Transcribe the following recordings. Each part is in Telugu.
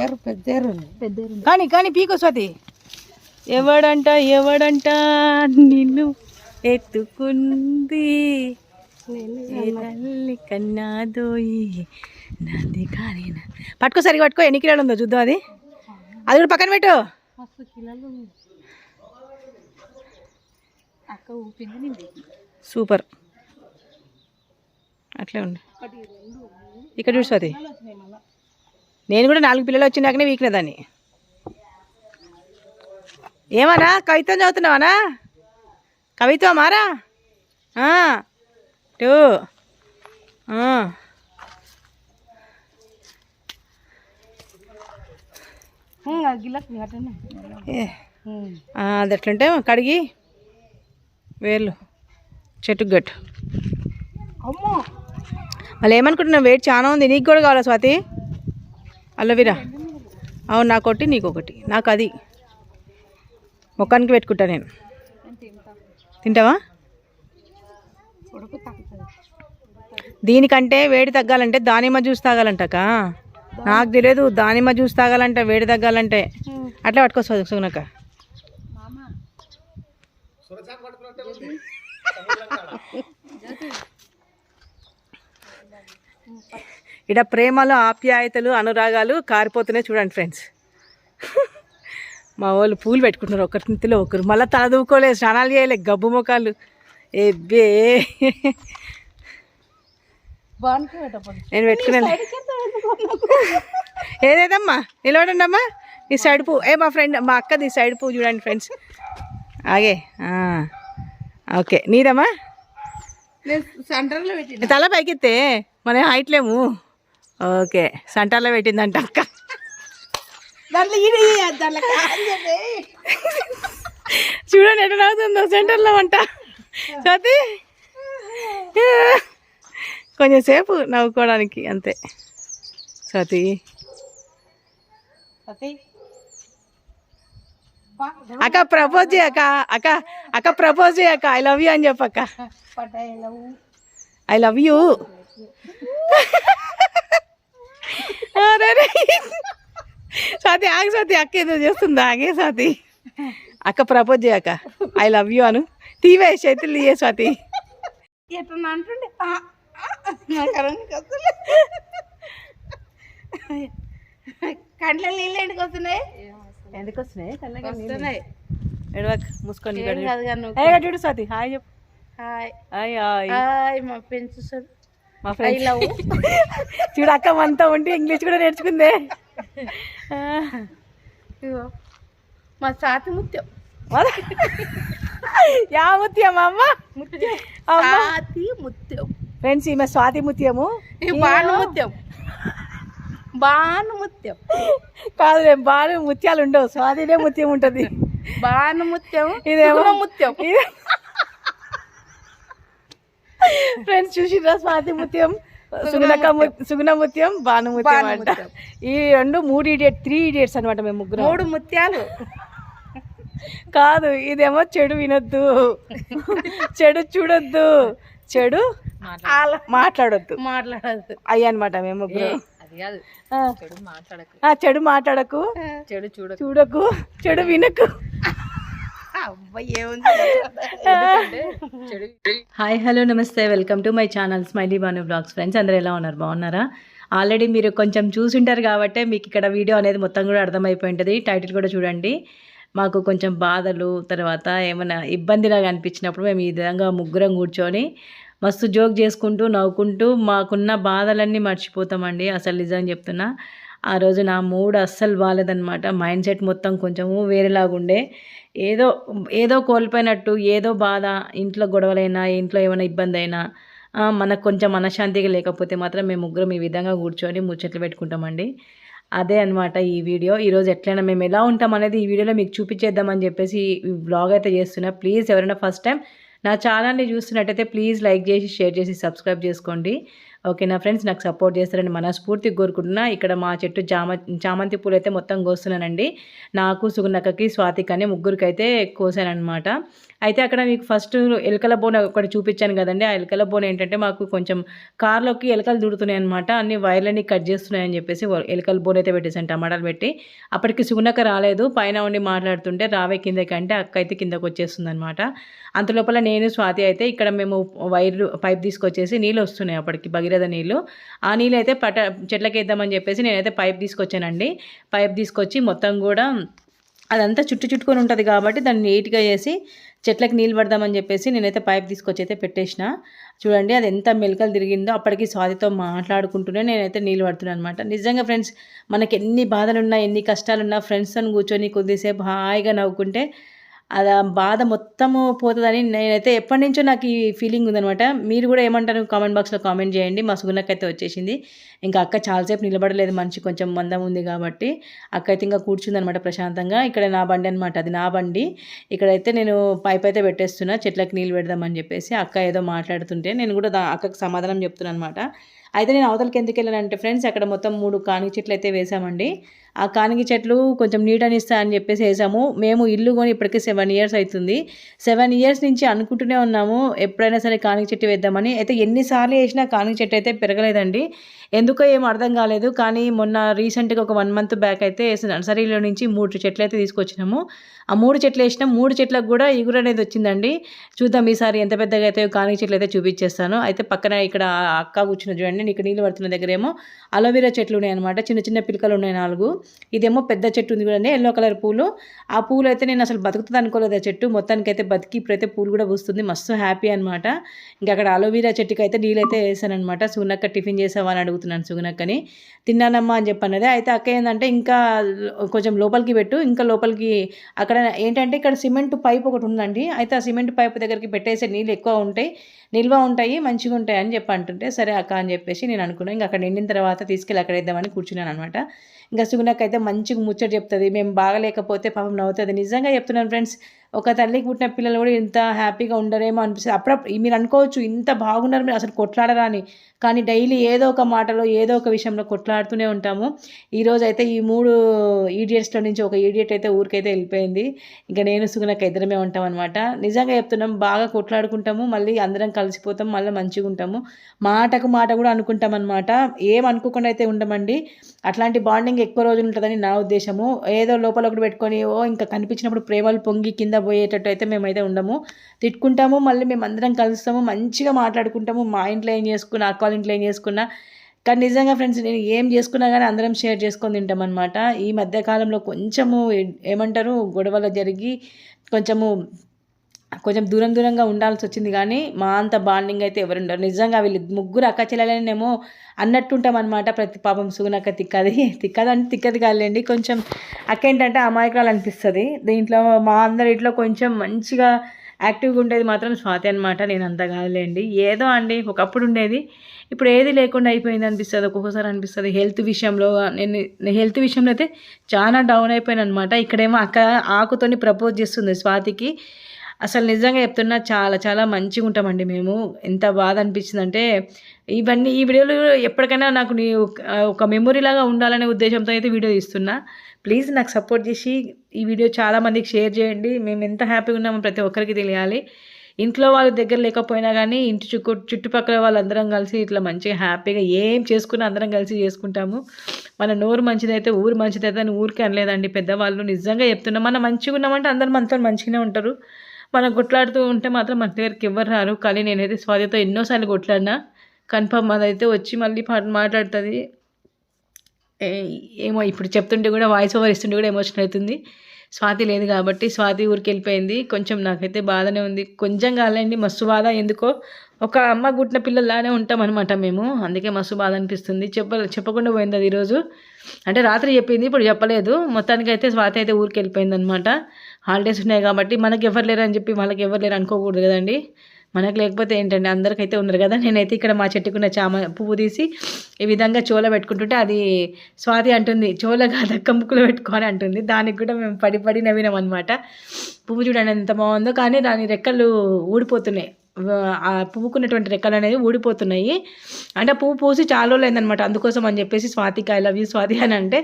ఏరు పెద్ద ఏరు పెద్ద కానీ కానీ పీకో స్వాతి. ఎవడంట ఎవడంట నిన్ను ఎత్తుకుంది. తల్లి కన్నాదోయి నాది కానీ పట్టుకో సరిగా పట్టుకో. ఎన్ని కిలోలు ఉందో చూద్దాం అది. అది కూడా పక్కన పెట్టు. సూపర్. అట్లే ఉండు ఇక్కడ చూడు స్వాతి. నేను కూడా నాలుగు పిల్లలు వచ్చినాకనే వీకిన దాన్ని ఏమన్నా? కవిత్వం చదువుతున్నావానా? కవిత్వం మారా? ఆ, టూ. అది ఎట్లుంటే కడిగి వేర్లు చెట్టుకు గట్టు. మళ్ళీ ఏమనుకుంటున్నావు? వెయిట్ చాలా ఉంది. నీకు కూడా కావాలా స్వాతి? అల్లవిరా అవును నాకు ఒకటి నీకు ఒకటి. నాకు అది. ముఖానికి పెట్టుకుంటా నేను. తింటావా? దీనికంటే వేడి తగ్గాలంటే దానిమ్మ జ్యూస్ తాగాలంటక నాకు తెలియదు దానిమ్మ జ్యూస్ తాగాలంటే వేడి తగ్గాలంటే. అట్లా పట్టుకో సు- సుగుణక్క ఇక్కడ ప్రేమలు ఆప్యాయతలు అనురాగాలు కారిపోతున్నాయి చూడండి ఫ్రెండ్స్. మా వాళ్ళు పూలు పెట్టుకుంటున్నారు ఒకరి నింతిలో ఒకరు. మళ్ళీ తల దూకోలేదు స్నానాలు చేయలే గబ్బు మొక్కలు ఎబ్బే. నేను పెట్టుకున్నాను ఏదేదమ్మా? నిలబడండి అమ్మా ఈ సైడ్ పువ్వు ఏ మా ఫ్రెండ్ మా అక్కది ఈ సైడ్ పువ్వు చూడండి ఫ్రెండ్స్. ఆగే. ఓకే. నీదమ్మా? తల పైకెత్తే మన హైట్ లేము. ఓకే. సెంటర్లో పెట్టిందంట అక్క. చూడండి ఎట్లా నవ్వుతుందో సెంటర్లో అంట స్వాతి? కొంచెం సేపు నవ్వుకోవడానికి అంతే. సతీ అక్క ప్రపోజ్ చేయ అక్క. అక్క అక్క ప్రపోజ్ చేయ అక్క. ఐ లవ్ యూ అని చెప్పక్క ఐ లవ్ యూ స్వాతి ఆగి స్వాతి అక్క ఏదో చేస్తుందా? ఆగే స్వాతి. అక్క ప్రపోజ్ చేయక ఐ లవ్ యూ అను. తీవే చేతులు తీయే స్వాతి. ఎట్లా అంటుండే? కంట్లో నీళ్ళు ఎందుకు వస్తున్నాయి? ఎందుకు వస్తున్నాయి? వస్తున్నాయి. ఎడవక్ మూసుకొని చూడు స్వాతి. హాయ్ చెప్పు. హాయ్. Hi hi. హాయ్ మా ఫ్రెండ్స్ సార్. మా లవ్ చూడు అక్క మనతో ఉంటే ఇంగ్లీష్ కూడా నేర్చుకుందే. మా సాతి ముత్యం. యా ముత్యం అమ్మ? సాతి ముత్యం. ఫ్రెండ్స్ ఈమె స్వాతి ముత్యము. బాను ముత్యం. బాను ముత్యం. కాదు బాగా ముత్యాలు ఉండవు. స్వాతినే ముత్యం ఉంటుంది. బాను ముత్యం ఇదేమో? ముత్యం. ఫ్రెండ్స్ చూసిరా స్వాతి ముత్యం సుగుణక సుగుణ ముత్యం భాను ముత్యం అంట. ఈ రెండు మూడు ఇడియట్ త్రీ ఇడియట్స్ అనమాట మేము ముగ్గురు. మూడు ముత్యాలు. కాదు ఇదేమో చెడు వినొద్దు. చెడు చూడొద్దు. చెడు మాట్లాడొద్దు. మాట్లాడదు అయ్యి అనమాట మేము ముగ్గురు. చెడు మాట్లాడకు. చెడు మాట్లాడకు. చెడు చూడకు. చూడకు. చెడు వినకు. హాయ్ హలో నమస్తే. Welcome to my channel smiley Banu blogs. Friends అందరూ ఎలా ఉన్నారు? బాగున్నారా? ఆల్రెడీ మీరు కొంచెం చూసుంటారు కాబట్టి మీకు ఇక్కడ వీడియో అనేది మొత్తం కూడా అర్థమైపోయి ఉంటుంది. టైటిల్ కూడా చూడండి. మాకు కొంచెం బాధలు తర్వాత ఏమైనా ఇబ్బందిలాగా అనిపించినప్పుడు మేము ఈ విధంగా ముగ్గురం కూర్చొని మస్తు జోక్ చేసుకుంటూ నవ్వుకుంటూ మాకున్న బాధలన్నీ మర్చిపోతామండి. అసలు నిజం చెప్తున్నా. ఆ రోజు నా మూడ్ అస్సలు బాగాలేదనమాట మైండ్ సెట్ మొత్తం కొంచెము వేరేలాగుండే. ఏదో ఏదో కోల్పోయినట్టు ఏదో బాధ ఇంట్లో గొడవలైనా ఇంట్లో ఏమైనా ఇబ్బంది అయినా మనకు కొంచెం మనశ్శాంతిగా లేకపోతే మాత్రం మేము ముగ్గురం ఈ విధంగా కూర్చొని ముచ్చట్లు పెట్టుకుంటామండి. అదే అనమాట ఈ వీడియో. ఈరోజు ఎట్లయినా మేము ఎలా ఉంటాం అనేది ఈ వీడియోలో మీకు చూపించేద్దామని చెప్పేసి ఈ బ్లాగ్ అయితే చేస్తున్నా. ప్లీజ్ ఎవరైనా ఫస్ట్ టైం నా ఛానల్ని చూస్తున్నట్టయితే ప్లీజ్ లైక్ చేసి షేర్ చేసి సబ్స్క్రైబ్ చేసుకోండి. ఓకేనా ఫ్రెండ్స్ నాకు సపోర్ట్ చేస్తారని మనస్ఫూర్తిగా కోరుకుంటున్నా. ఇక్కడ మా చెట్టు జామ చామంతి పూలు అయితే మొత్తం కోస్తున్నానండి. నాకు సుగుణక్కకి స్వాతికి అని ముగ్గురికి అయితే కోసానమాట అయితే అక్కడ మీకు ఫస్ట్ ఎలకల బోన్ ఒకటి చూపించాను కదండి. ఆ ఎలకల బోన్ ఏంటంటే మాకు కొంచెం కార్లోకి ఎలకలు దుడుతున్నాయి అనమాట అన్ని వైర్లన్నీ కట్ చేస్తున్నాయని చెప్పేసి ఎలకల బోన్ అయితే పెట్టేసాను టమాటాలు పెట్టి. అప్పటికి సుగుణక్క రాలేదు. పైన ఉండి మాట్లాడుతుంటే రావే కిందకి అంటే అక్క అయితే కిందకు వచ్చేస్తుంది అనమాట అంతలోపల నేను స్వాతి అయితే ఇక్కడ మేము వైర్లు పైప్ తీసుకొచ్చేసి నీళ్ళు వస్తున్నాయి అప్పటికి భగీరథ నీళ్ళు. ఆ నీళ్ళు అయితే పట చెట్లకేద్దామని చెప్పేసి నేనైతే పైప్ తీసుకొచ్చానండి. పైప్ తీసుకొచ్చి మొత్తం కూడా అదంతా చుట్టు చుట్టుకొని ఉంటుంది కాబట్టి దాన్ని నీట్గా చేసి చెట్లకు నీళ్ళు పడదామని చెప్పేసి నేనైతే పైప్ తీసుకొచ్చి అయితే పెట్టేసిన. చూడండి అది ఎంత మెలకలు తిరిగిందో అప్పటికి స్వాతితో మాట్లాడుకుంటూనే నేనైతే నీళ్ళు పడుతున్నాను అనమాట నిజంగా ఫ్రెండ్స్ మనకి ఎన్ని బాధలున్నా ఎన్ని కష్టాలున్నా ఫ్రెండ్స్తో కూర్చొని కొద్దిసేపు హాయిగా నవ్వుకుంటే అది బాధ మొత్తము పోతుందని నేనైతే ఎప్పటి నుంచో నాకు ఈ ఫీలింగ్ ఉందనమాట మీరు కూడా ఏమంటారు? కామెంట్ బాక్స్లో కామెంట్ చేయండి. మా సుగుణకైతే వచ్చేసింది. ఇంకా అక్క చాలాసేపు నిలబడలేదు. మనిషి కొంచెం మందం ఉంది కాబట్టి అక్క అయితే ఇంకా కూర్చుందనమాట ప్రశాంతంగా. ఇక్కడ నా బండి అనమాట అది నా బండి. ఇక్కడైతే నేను పైప్ అయితే పెట్టేస్తున్నా. చెట్లకు నీళ్ళు పెడదామని చెప్పేసి అక్క ఏదో మాట్లాడుతుంటే నేను కూడా దా అక్కకి సమాధానం చెప్తున్నాను అనమాట అయితే నేను అవతలకి ఎందుకు వెళ్ళానంటే ఫ్రెండ్స్ అక్కడ మొత్తం మూడు కానుక చెట్లు అయితే వేసామండి. ఆ కానిగి చెట్లు కొంచెం నీడనిస్తా అని చెప్పేసి వేసాము. మేము ఇల్లు కొని ఇప్పటికే సెవెన్ ఇయర్స్ అవుతుంది సెవెన్ ఇయర్స్ నుంచి అనుకుంటూనే ఉన్నాము ఎప్పుడైనా సరే కానిగి చెట్టు వేద్దామని. అయితే ఎన్నిసార్లు వేసినా కానిగి చెట్టు అయితే పెరగలేదండి. ఎందుకో ఏం అర్థం కాలేదు కానీ మొన్న రీసెంట్గా ఒక వన్ మంత్ బ్యాక్ అయితే నర్సరీలో నుంచి మూడు చెట్లు అయితే తీసుకొచ్చినాము. ఆ మూడు చెట్లు వేసినాం మూడు చెట్లకు కూడా ఇగురు అనేది వచ్చిందండి. చూద్దాం ఈసారి ఎంత పెద్దగా అయితే కానీ చెట్లు అయితే చూపించేస్తాను. అయితే పక్కన ఇక్కడ అక్క కూర్చున్న చూడండి ఇక్కడ నీళ్ళు పడుతున్న దగ్గరేమో అలోవీరా అలోవెరా చెట్లు ఉన్నాయి అనమాట చిన్న చిన్న పిలకలు ఉన్నాయి నాలుగు. ఇదేమో పెద్ద చెట్టు ఉంది కూడా ఎల్లో కలర్ పూలు. ఆ పూలు అయితే నేను అసలు బతుకుతుంది అనుకోలేదు ఆ చెట్టు. మొత్తానికి అయితే బతికి ఇప్పుడైతే పూలు కూడా వస్తుంది మస్తు హ్యాపీ అనమాట ఇంకా అక్కడ అలోవెరా చెట్టుకి అయితే నీళ్ళు అయితే వేసాను అనమాట సునక్క టిఫిన్ చేసావా అని అడుగుతున్నాను సుగునక్కని తిన్నానమ్మా అని చెప్పన్నది. అయితే అక్క ఏంటంటే ఇంకా కొంచెం లోపలికి పెట్టు. ఇంకా లోపలికి అక్కడ ఏంటంటే ఇక్కడ సిమెంట్ పైప్ ఒకటి ఉందండి. అయితే ఆ సిమెంట్ పైప్ దగ్గరికి పెట్టేసే నీళ్ళు ఎక్కువ ఉంటాయి. నిల్వ ఉంటాయి మంచిగా ఉంటాయి అని చెప్పి అంటుంటే సరే అక్క అని చెప్పేసి నేను అనుకున్నాను ఇంకా అక్కడ నిండిన తర్వాత తీసుకెళ్ళి అక్కడ వేద్దామని కూర్చున్నాను అనమాట ఇంకా సుగుణక్క అయితే మంచిగా ముచ్చట చెప్తుంది. మేము బాగలేకపోతే పాపం నవ్వుతుంది. నిజంగా చెప్తున్నాను ఫ్రెండ్స్ ఒక తల్లికి పుట్టిన పిల్లలు కూడా ఇంత హ్యాపీగా ఉండరేమో అనిపిస్తుంది. అప్పుడప్పుడు మీరు అనుకోవచ్చు ఇంత బాగున్నారు మీరు అసలు కొట్లాడరా అని కానీ డైలీ ఏదో ఒక మాటలో ఏదో ఒక విషయంలో కొట్లాడుతూనే ఉంటాము. ఈరోజు అయితే ఈ మూడు ఈడియట్స్లో నుంచి ఒక ఈడియట్ అయితే ఊరికైతే వెళ్ళిపోయింది. ఇంకా నేను సుగుణక్క ఇద్దరమే ఉంటాం అనమాట నిజంగా చెప్తున్నాం బాగా కొట్లాడుకుంటాము మళ్ళీ అందరం కలిసిపోతాం మళ్ళీ మంచిగా ఉంటాము. మాటకు మాట కూడా అనుకుంటాం అనమాట ఏం అనుకోకుండా అయితే ఉండమండి. అట్లాంటి బాండింగ్ ఎక్కువ రోజులు ఉంటుందని నా ఉద్దేశము. ఏదో లోపల ఒకటి పెట్టుకొని ఓ ఇంకా కనిపించినప్పుడు ప్రేమలు పొంగి కింద పోయేటట్టు అయితే మేమైతే ఉండము. తిట్టుకుంటాము మళ్ళీ మేము అందరం కలుస్తాము మంచిగా మాట్లాడుకుంటాము. మా ఇంట్లో ఏం చేసుకున్నా అక్క ఇంట్లో ఏం చేసుకున్నా. కానీ నిజంగా ఫ్రెండ్స్ నేను ఏం చేసుకున్నా కానీ అందరం షేర్ చేసుకొని తింటాం అనమాట ఈ మధ్యకాలంలో కొంచెము ఏమంటారు గొడవలు జరిగి కొంచెము కొంచెం దూరం దూరంగా ఉండాల్సి వచ్చింది కానీ మా అంత బాండింగ్ అయితే ఎవరు ఉండరు. నిజంగా వీళ్ళు ముగ్గురు అక్క చెల్లెలనేమో అన్నట్టుంటాం అనమాట ప్రతి పాపం సుగునక్క తిక్కది తిక్కదంటే తిక్కది కాదులేండి. కొంచెం అక్క ఏంటంటే అమాయకురాలు అనిపిస్తుంది. దీంట్లో మా అందరిట్లో కొంచెం మంచిగా యాక్టివ్గా ఉండేది మాత్రం స్వాతి అనమాట నేను అంత కాదులేండి. ఏదో అండి ఒకప్పుడు ఉండేది. ఇప్పుడు ఏది లేకుండా అయిపోయింది అనిపిస్తుంది ఒక్కొక్కసారి అనిపిస్తుంది. హెల్త్ విషయంలో నేను హెల్త్ విషయంలో అయితే చాలా డౌన్ అయిపోయాను అనమాట ఇక్కడేమో అక్క ఆకుతోని ప్రపోజ్ చేస్తుంది స్వాతికి. అసలు నిజంగా చెప్తున్నా చాలా చాలా మంచిగా ఉంటామండి మేము. ఎంత బాధ అనిపించిందంటే ఇవన్నీ ఈ వీడియోలు ఎప్పటికైనా నాకు నీ ఒక మెమొరీ లాగా ఉండాలనే ఉద్దేశంతో అయితే వీడియో తీస్తున్నా. ప్లీజ్ నాకు సపోర్ట్ చేసి ఈ వీడియో చాలామందికి షేర్ చేయండి. మేము ఎంత హ్యాపీగా ఉన్నామో ప్రతి ఒక్కరికి తెలియాలి. ఇంట్లో వాళ్ళ దగ్గర లేకపోయినా కానీ ఇంటి చుట్టూ చుట్టుపక్కల వాళ్ళందరం కలిసి ఇట్లా మంచిగా హ్యాపీగా ఏం చేసుకున్నా అందరం కలిసి చేసుకుంటాము. మన నోరు మంచిదైతే ఊరు మంచిదైతే అని ఊరికే అనలేదండి. పెద్దవాళ్ళు నిజంగా చెప్తున్నాం మనం మంచిగా ఉన్నామంటే అందరూ మనతో మంచిగానే ఉంటారు. మనం కొట్లాడుతూ ఉంటే మాత్రం మన దగ్గరికి ఎవరు రారు. కానీ నేనైతే స్వాతితో ఎన్నోసార్లు కొట్లాడినా కన్ఫర్మ్ అదైతే వచ్చి మళ్ళీ మాట్లాడుతుంది. ఏమో ఇప్పుడు చెప్తుంటే కూడా వాయిస్ ఓవర్ ఇస్తుంటే కూడా ఎమోషన్ అవుతుంది. స్వాతి లేదు కాబట్టి స్వాతి ఊరికి వెళ్ళిపోయింది కొంచెం నాకైతే బాధనే ఉంది. కొంచెం కాలండి మస్తు బాధ. ఎందుకో ఒక అమ్మ గుట్టిన పిల్లల్లానే ఉంటాం అనమాట మేము. అందుకే మస్తు బాధ అనిపిస్తుంది. చెప్ప చెప్పకుండా పోయింది అది ఈరోజు. అంటే రాత్రి చెప్పింది ఇప్పుడు చెప్పలేదు. మొత్తానికి అయితే స్వాతి అయితే ఊరికి వెళ్ళిపోయింది అనమాట హాలిడేస్ ఉన్నాయి కాబట్టి మనకి ఎవరు లేరు అని చెప్పి వాళ్ళకి ఎవరు లేరు అనుకోకూడదు కదండి. మనకు లేకపోతే ఏంటండి? అందరికైతే ఉన్నారు కదా. నేనైతే ఇక్కడ మా చెట్టుకున్న చామ పువ్వు తీసి ఈ విధంగా చోల పెట్టుకుంటుంటే అది స్వాతి అంటుంది. చోల కాదు కంపుకులు పెట్టుకొని అంటుంది. దానికి కూడా మేము పడి పడి నవ్వినాం అనమాట పువ్వు చూడండి ఎంత బాగుందో. కానీ దాని రెక్కలు ఊడిపోతున్నాయి. ఆ పువ్వుకున్నటువంటి రెక్కలు అనేది ఊడిపోతున్నాయి. అంటే పువ్వు పూసి చాలా రోజులు అయిందనమాట అందుకోసం అని చెప్పేసి స్వాతికి ఐ లవ్ యూ స్వాతి అని అంటే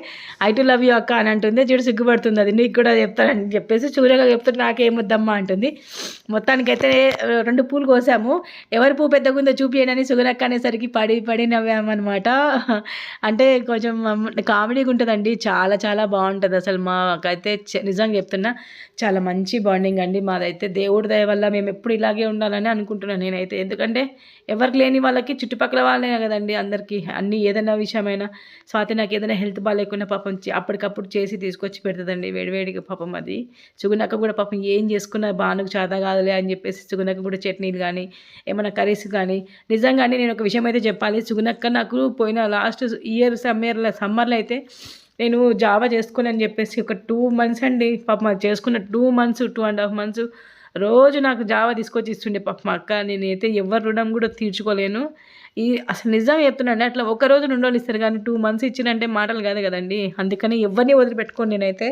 ఐ టు లవ్ యూ అక్క అని అంటుంది. చూడు సిగ్గుపడుతుంది. అది నీకు కూడా చెప్తానని చెప్పేసి చూరగా చెప్తుంటే నాకేమొద్దమ్మా అంటుంది. మొత్తానికైతే రెండు పూలు కోసాము. ఎవరి పువ్వు పెద్దగా ఉందో చూపియండి అని సుగనక్క అనేసరికి పడి పడి నవ్వామన్నమాట. అంటే కొంచెం కామెడీగా ఉంటుందండి. చాలా చాలా బాగుంటుంది అసలు మాకైతే నిజంగా చెప్తున్నా చాలా మంచి బాండింగ్ అండి మాదైతే. దేవుడి దయ వల్ల మేము ఎప్పుడు ఇలాగే ఉండాలని అనుకుంటున్నాను నేనైతే. ఎందుకంటే ఎవరికి లేని వాళ్ళకి చుట్టుపక్కల వాళ్ళే కదండి అందరికీ. అన్ని ఏదైనా విషయమైనా స్వాతి నాకు ఏదైనా హెల్త్ బాగాలేకున్నా పాపం అప్పటికప్పుడు చేసి తీసుకొచ్చి పెడుతుందండి. వేడివేడిగా పాపం అది. సుగునక్క కూడా పాపం ఏం చేసుకున్నా బానుకు చాదా కాదులే అని చెప్పేసి సుగునక్క కూడా చట్నీలు కానీ ఏమైనా కర్రీస్ కానీ నిజంగానే నేను ఒక విషయం అయితే చెప్పాలి. సుగునక్క నాకు పోయిన లాస్ట్ ఇయర్ సమ్మర్లో సమ్మర్లో అయితే నేను జావా చేసుకుని అని చెప్పేసి ఒక టూ మంత్స్ అండి. పాపం అది చేసుకున్న two months two and half months రోజు నాకు జావ తీసుకొచ్చి ఇస్తుండే పాప మా అక్క నేనైతే ఎవరి రుణం కూడా తీర్చుకోలేను. ఈ అసలు నిజం చెప్తున్నాను అట్లా ఒక రోజు రెండు రోజులు ఇస్తారు కానీ టూ మంత్స్ ఇచ్చినంటే మాటలు కాదు కదండి. అందుకని ఎవరిని వదిలిపెట్టుకోను నేనైతే.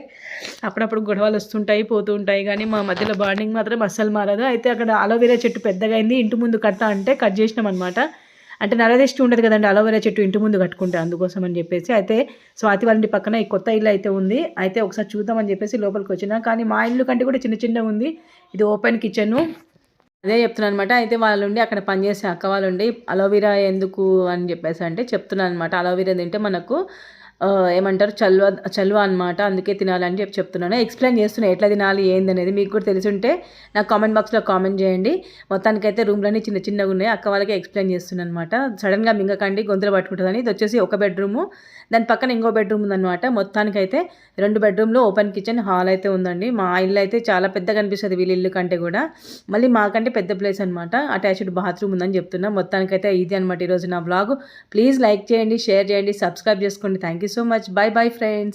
అప్పుడప్పుడు గొడవలు వస్తుంటాయి పోతూ ఉంటాయి కానీ మా మధ్యలో బాండింగ్ మాత్రం అస్సలు మారదు. అయితే అక్కడ అలోవెరా చెట్టు పెద్దగా అయింది ఇంటి ముందు కడతా అంటే కట్ చేసినాం అనమాట అంటే నరదిష్టి ఉండదు కదండి అలోవెరా చెట్టు ఇంటి ముందు కట్టుకుంటే అందుకోసం అని చెప్పేసి. అయితే స్వాతి వాళ్ళ పక్కన ఈ కొత్త ఇల్లు అయితే ఉంది. అయితే ఒకసారి చూద్దామని చెప్పేసి లోపలికి వచ్చిన. కానీ మా ఇల్లు కంటే కూడా చిన్న చిన్నగా ఉంది. ఇది ఓపెన్ కిచెన్. అదే చెప్తున్నాను అనమాట అయితే వాళ్ళు ఉండి అక్కడ పనిచేసే అక్క వాళ్ళు ఉండి అలోవెరా ఎందుకు అని చెప్పేసి అంటే చెప్తున్నాను అనమాట అలోవెరా తింటే మనకు ఏమంటారు చల్వ చల్వ అనమాట అందుకే తినాలని చెప్పి చెప్తున్నాను. ఎక్స్ప్లెయిన్ చేస్తున్నాను ఎట్లా తినాలి ఏంది అనేది మీకు కూడా తెలిసి ఉంటే నాకు కామెంట్ బాక్స్లో కామెంట్ చేయండి. మొత్తానికైతే రూమ్లన్నీ చిన్న చిన్నగా ఉన్నాయి అక్క వాళ్ళకి ఎక్స్ప్లెయిన్ చేస్తున్నాను అనమాట సడన్గా మింగకండి గొంతులు పట్టుకుంటుందని. ఇది వచ్చేసి ఒక బెడ్రూము దాని పక్కన ఇంకో బెడ్రూమ్ ఉందన్నమాట. మొత్తానికైతే రెండు బెడ్రూమ్లో ఓపెన్ కిచెన్ హాల్ అయితే ఉందండి. మా ఇల్లు అయితే చాలా పెద్దగా అనిపిస్తుంది వీళ్ళ ఇల్లు కంటే కూడా. మళ్ళీ మాకంటే పెద్ద ప్లేస్ అనమాట అటాచ్డ్ బాత్రూమ్ ఉందని చెప్తున్నా. మొత్తానికైతే ఇది అనమాట ఈరోజు నా బ్లాగ్ ప్లీజ్ లైక్ చేయండి షేర్ చేయండి సబ్స్క్రైబ్ చేసుకోండి. Thank you so much bye bye friends